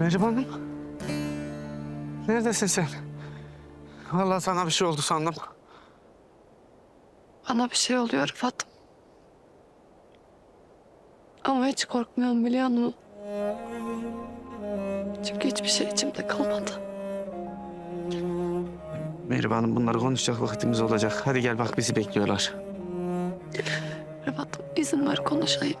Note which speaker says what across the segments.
Speaker 1: Mehriban'ım. Neredesin sen? Vallahi sana bir şey oldu sandım.
Speaker 2: Bana bir şey oluyor Rıfat'ım. Ama hiç korkmuyorum biliyor musun? Çünkü hiçbir şey içimde kalmadı.
Speaker 1: Mehriban'ım bunları konuşacak vaktimiz olacak. Hadi gel bak bizi bekliyorlar.
Speaker 2: Rıfat'ım izin ver konuşayım.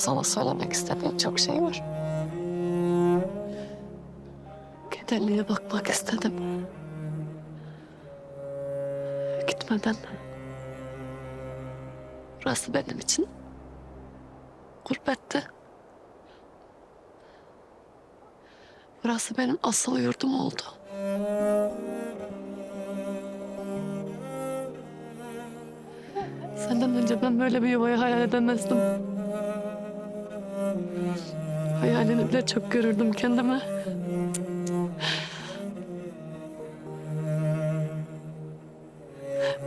Speaker 2: Sana söylemek istediğim çok şey var. Kederliğe bakmak istedim. Gitmeden. Burası benim için gurbetti. Burası benim asıl yurdum oldu. Senden önce ben böyle bir yuvayı hayal edemezdim. Hayalini bile çok görürdüm kendime.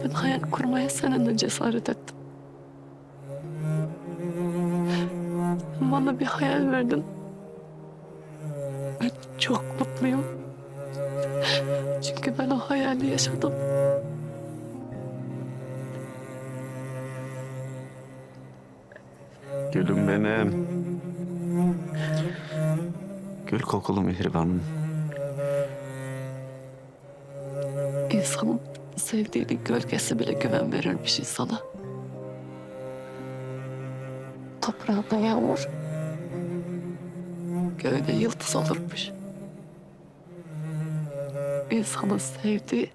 Speaker 2: Ben hayal kurmaya seninle cesaret ettim. Bana bir hayal verdin. Ben çok mutluyum. Çünkü ben o hayali yaşadım.
Speaker 1: Gülüm benim. Gül kokulu Mihriban'ım.
Speaker 2: İnsanın sevdiğinin gölgesi bile güven verirmiş insana. Toprağında yağmur, göğde yıldız olurmuş. İnsanın sevdiği,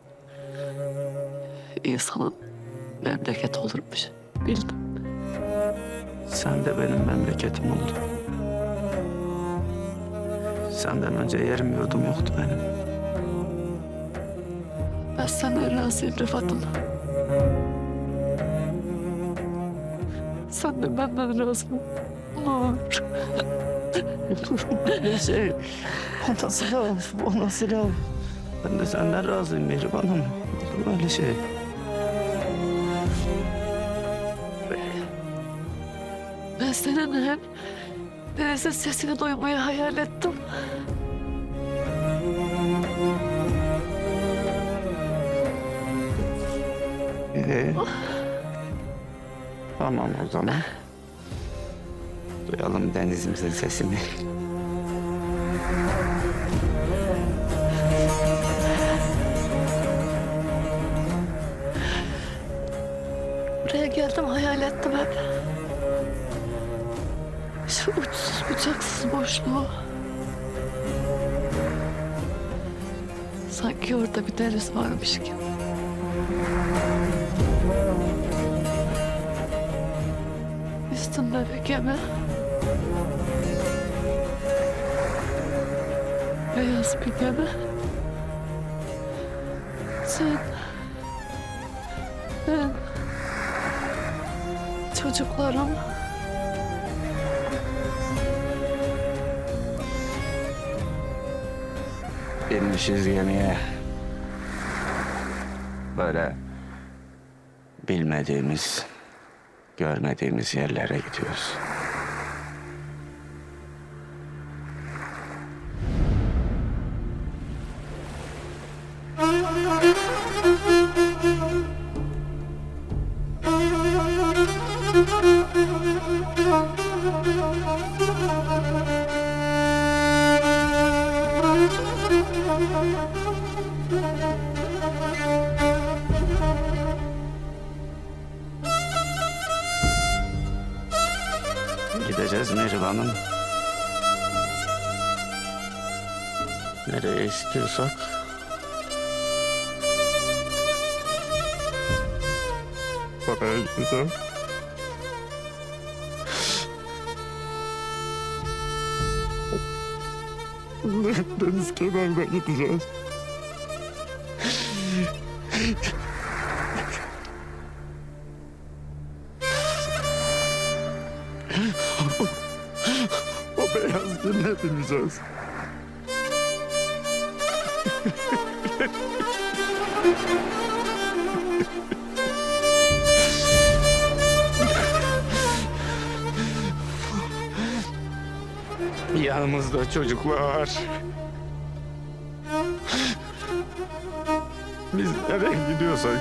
Speaker 2: insanın memleket olurmuş. Bildim.
Speaker 1: Sen de benim memleketim oldun. Senden önce yerim yurdum yoktu benim.
Speaker 2: Ben senden razıyım Rıfat'ım. Sen de benden razı. Ne olur.
Speaker 1: Şey. O nasıl laf? O nasıl laf? Ben de senden razıyım Mihriban'ım. Olur mu öyle şey?
Speaker 2: Ben senin hep Deniz'in sesini duymayı hayal ettim.
Speaker 1: Ee, tamam o zaman. Duyalım denizimizin sesini.
Speaker 2: Buraya geldim hayal ettim hep. Şu uçsuz bucaksız boşluğu. Sanki orada bir deniz varmış gibi. Üstünde bir gemi. Beyaz bir gemi. Sen... Ben... Çocuklarım...
Speaker 1: Binmişiz gemiye. Böyle bilmediğimiz, görmediğimiz yerlere gidiyoruz. Gideceğiz Mihriban'ım. Nereye istiyorsak. Oraya gideceğiz. Deniz kenarına gideceğiz. yazgın hepimiz olsun. Yanımızda çocuklar. Biz nereye gidiyorsak.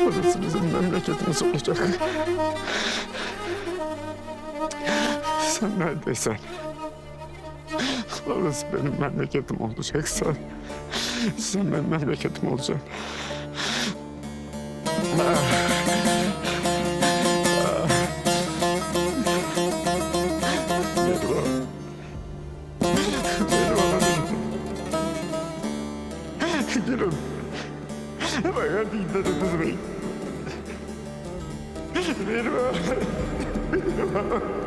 Speaker 1: Orası bizim memleketimiz olacak. Sen neredeysen orası benim memleketim olacak sen. Sen benim memleketim olacaksın. Merhaba. Merhaba. Merhaba.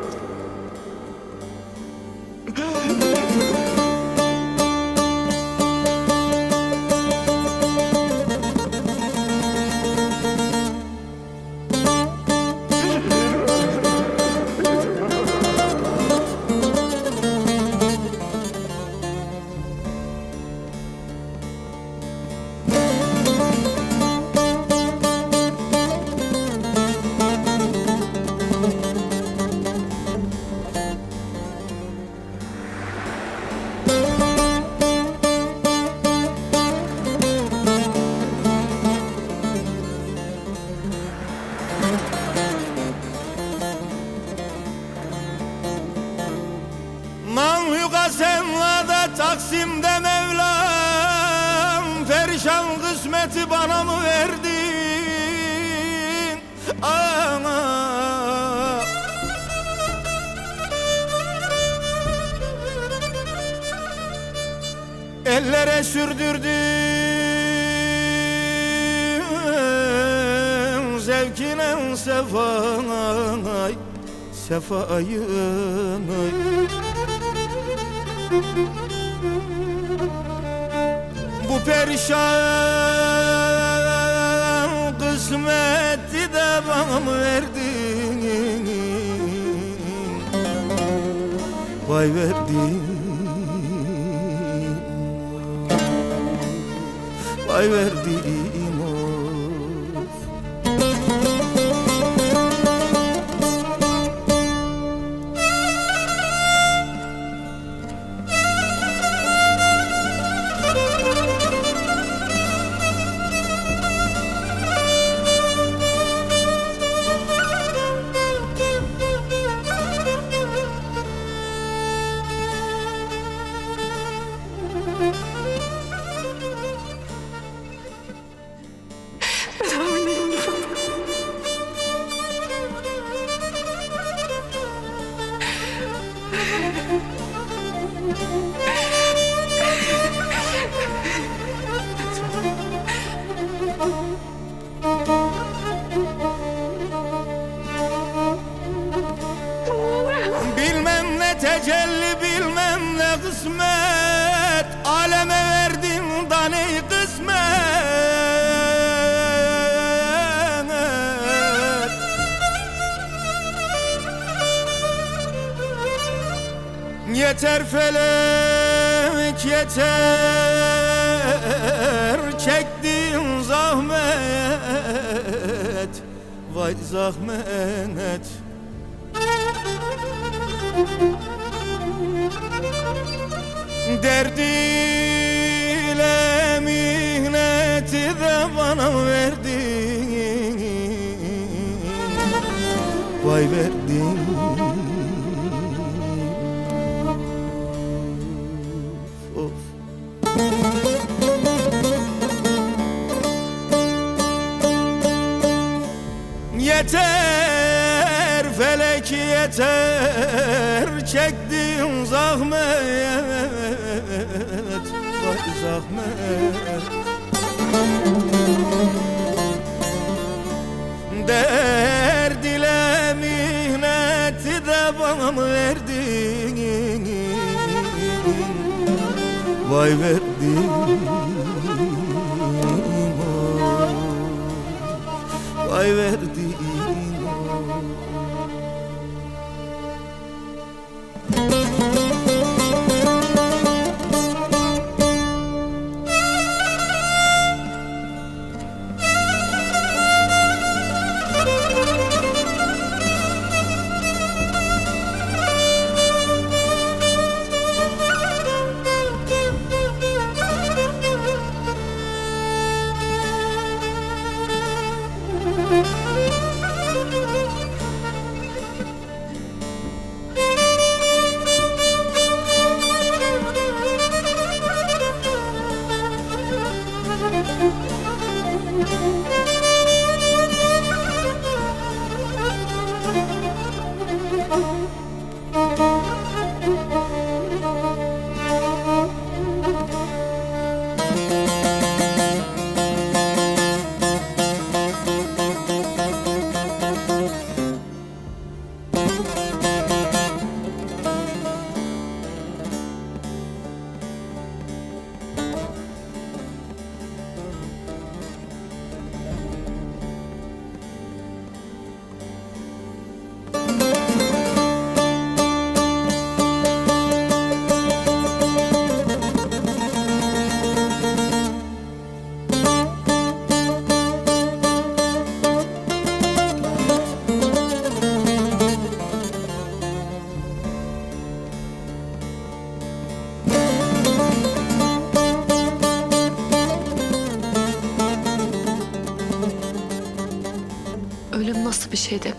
Speaker 3: Bana mı verdin? Ana Ellere sürdürdün Zevkine sefay Sefayını Bu perişan kısmeti de bana mı verdin? Vay verdin Vay verdin Ha ha ha ha! Yeter felek yeter. Çektiğin zahmet Vay zahmet Derdiyle mihneti de bana verdin. Vay verdin yeter Çektiğin zahmet Vay zahmet. Derd ile mihneti de bana mı verdin? Vay verdin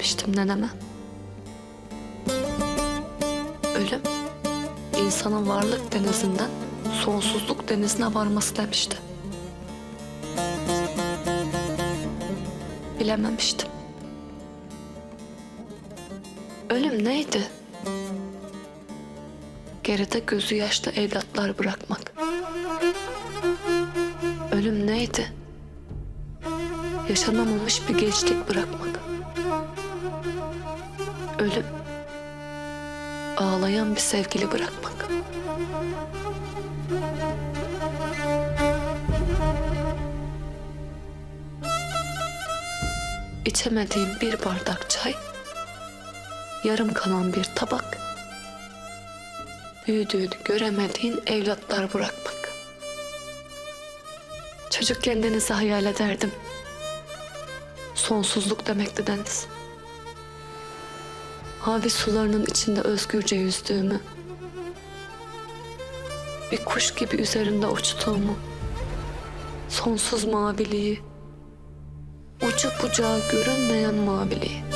Speaker 2: demiştim neneme. Ölüm insanın varlık denizinden sonsuzluk denizine varması demişti. Bilememiştim. Ölüm neydi? Geride gözü yaşlı evlatlar bırakmak. Ölüm neydi? Yaşanamamış bir gençlik bırakmak. Ölüm ağlayan bir sevgili bırakmak. İçemediğim bir bardak çay, yarım kalan bir tabak, büyüdüğünü göremediğin evlatlar bırakmak. Çocukken denizi hayal ederdim. Sonsuzluk demekti deniz. Mavi sularının içinde özgürce yüzdüğümü, bir kuş gibi üzerinde uçtuğumu, sonsuz maviliği, ucu bucağı görünmeyen maviliği.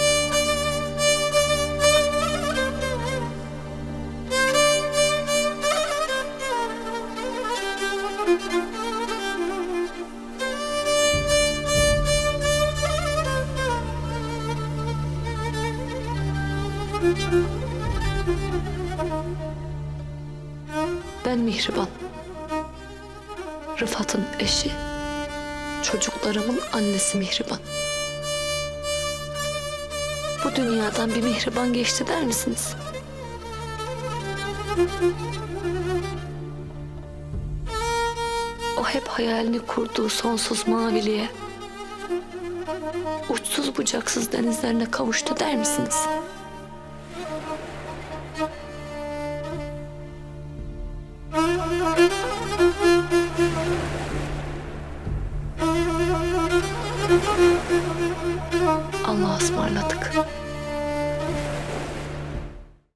Speaker 2: Mihriban. Rıfat'ın eşi, çocuklarımın annesi Mihriban. Bu dünyadan bir Mihriban geçti der misiniz? O hep hayalini kurduğu sonsuz maviliğe, uçsuz bucaksız denizlerine kavuştu der misiniz?